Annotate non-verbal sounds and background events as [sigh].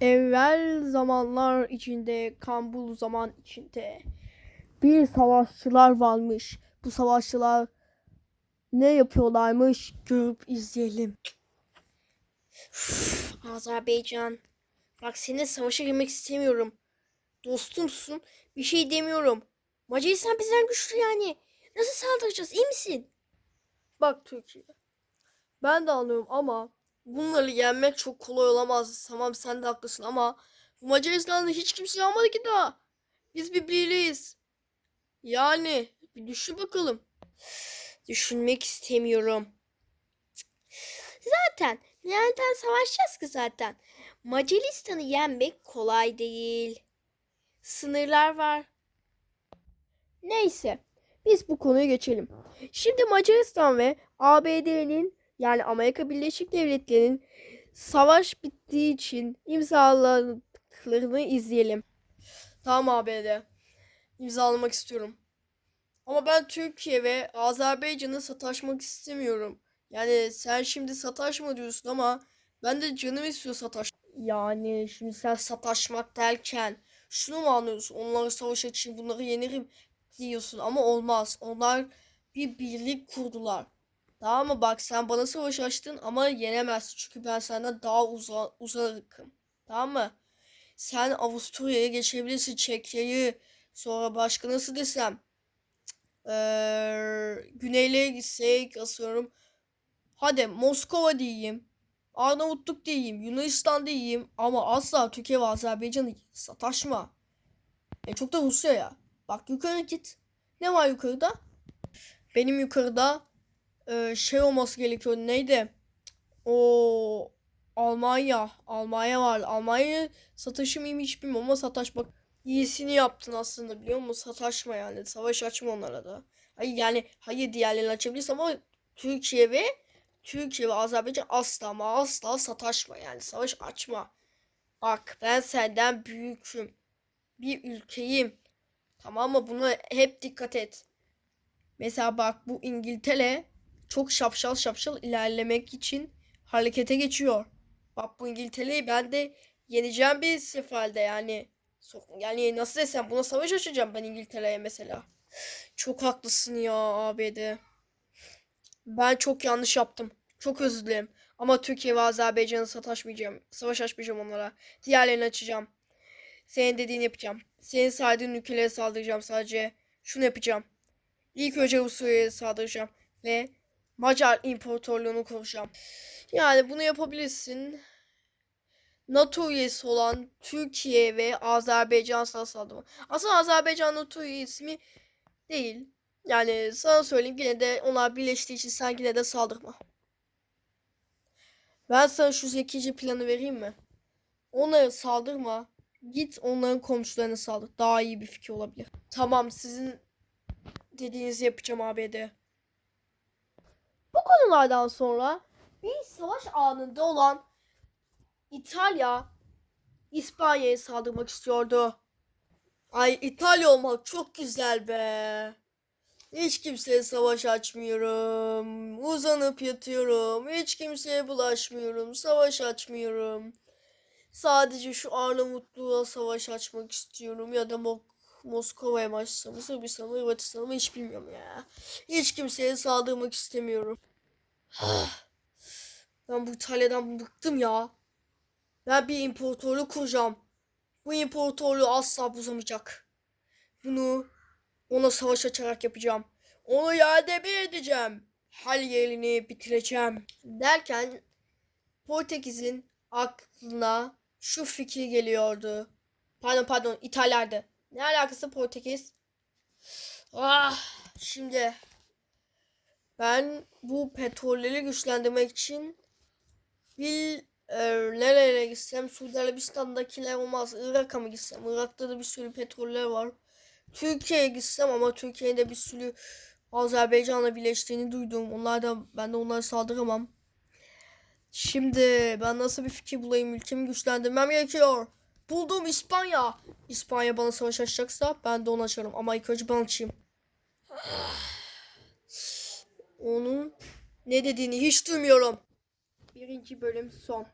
Evvel zamanlar içinde, kambul zaman içinde bir savaşçılar varmış. Bu savaşçılar ne yapıyorlarmış görüp izleyelim. Üf, Azerbaycan. Bak seninle savaşa girmek istemiyorum. Dostumsun. Bir şey demiyorum. Macaristan bizden güçlü yani. Nasıl saldıracağız? İyi misin? Bak Türkiye. Ben de anlıyorum ama bunları yenmek çok kolay olamaz. Tamam sen de haklısın ama bu Macaristan'da hiç kimse almadı ki daha. Biz bir birliğiz. Yani bir düşün bakalım. Düşünmek istemiyorum. Zaten nereden savaşacağız ki zaten? Macaristan'ı yenmek kolay değil. Sınırlar var. Neyse biz bu konuya geçelim. Şimdi Macaristan ve ABD'nin yani Amerika Birleşik Devletleri'nin savaş bittiği için imzaladıklarını izleyelim. Tamam ABD. İmzalamak istiyorum. Ama ben Türkiye ve Azerbaycan'ı sataşmak istemiyorum. Yani sen şimdi sataşma diyorsun ama ben de canım istiyor sataş. Yani şimdi sen sataşmak derken şunu mu anlıyorsun? Onları savaş için bunları yenirim diyorsun ama olmaz. Onlar bir birlik kurdular. Tamam mı? Bak sen bana savaş açtın ama yenemezsin. Çünkü ben senden daha uza uzakım. Tamam mı? Sen Avusturya'ya geçebilirsin. Çekya'yı. Sonra başka nasıl desem. Ee, güneylere gitsek asıyorum. Hadi Moskova diyeyim. Arnavutluk diyeyim. Yunanistan diyeyim. Ama asla Türkiye ve Azerbaycan'ı sataşma. E çok da Rusya ya. Bak yukarı git. Ne var yukarıda? Benim yukarıda e, şey olması gerekiyor. Neydi? O Almanya. Almanya var. Almanya sataşı mıyım bilmiyorum ama sataşmak iyisini yaptın aslında biliyor musun? Sataşma yani. Savaş açma onlara da. Hayır yani hayır diğerlerini açabilirsin ama Türkiye ve Türkiye ve Azerbaycan asla ama asla sataşma yani. Savaş açma. Bak ben senden büyüküm. Bir ülkeyim. Tamam mı? Buna hep dikkat et. Mesela bak bu İngiltere çok şapşal şapşal ilerlemek için harekete geçiyor. Bak bu İngiltere'yi ben de yeneceğim bir seferde yani. Yani nasıl desem buna savaş açacağım ben İngiltere'ye mesela. Çok haklısın ya ABD. Ben çok yanlış yaptım. Çok özür dilerim. Ama Türkiye ve Azerbaycan'a sataşmayacağım. Savaş açmayacağım onlara. Diğerlerini açacağım. Senin dediğini yapacağım. Senin saydığın ülkelere saldıracağım sadece. Şunu yapacağım. İlk önce Rusya'ya saldıracağım. Ve Macar İmparatorluğunu kuracağım. Yani bunu yapabilirsin. NATO üyesi olan Türkiye ve Azerbaycan sana saldırma. Aslında Azerbaycan NATO üyesi mi? Değil. Yani sana söyleyeyim yine de onlar birleştiği için sen yine de saldırma. Ben sana şu zekice planı vereyim mi? Onlara saldırma. Git onların komşularına saldır. Daha iyi bir fikir olabilir. Tamam sizin dediğinizi yapacağım ABD. Bu konulardan sonra bir savaş anında olan İtalya İspanya'ya saldırmak istiyordu. Ay İtalya olmak çok güzel be. Hiç kimseye savaş açmıyorum. Uzanıp yatıyorum. Hiç kimseye bulaşmıyorum. Savaş açmıyorum. Sadece şu Arnavutluğa savaş açmak istiyorum. Ya da Mok Moskova'ya mı açsam, Sırbistan'a mı, Hırvatistan'a mı hiç bilmiyorum ya. Hiç kimseye saldırmak istemiyorum. Ben bu İtalya'dan bıktım ya. Ben bir imparatorluk kuracağım. Bu imparatorluğu asla bozamayacak. Bunu ona savaş açarak yapacağım. Onu yerde bir edeceğim. Yerini bitireceğim. Derken Portekiz'in aklına şu fikir geliyordu. Pardon pardon İtalya'ydı. Ne alakası Portekiz? Ah şimdi ben bu petrolleri güçlendirmek için bir e, nereye gitsem Suudi Arabistan'dakiler olmaz. Irak'a mı gitsem? Irak'ta da bir sürü petroller var. Türkiye'ye gitsem ama Türkiye'de bir sürü Azerbaycan'la birleştiğini duydum. Onlar da ben de onlara saldıramam. Şimdi ben nasıl bir fikir bulayım? Ülkemi güçlendirmem gerekiyor. Buldum İspanya. İspanya bana savaş açacaksa ben de onu açarım. Ama ilk önce ben açayım. [sighs] Onun ne dediğini hiç duymuyorum. Birinci bölüm son.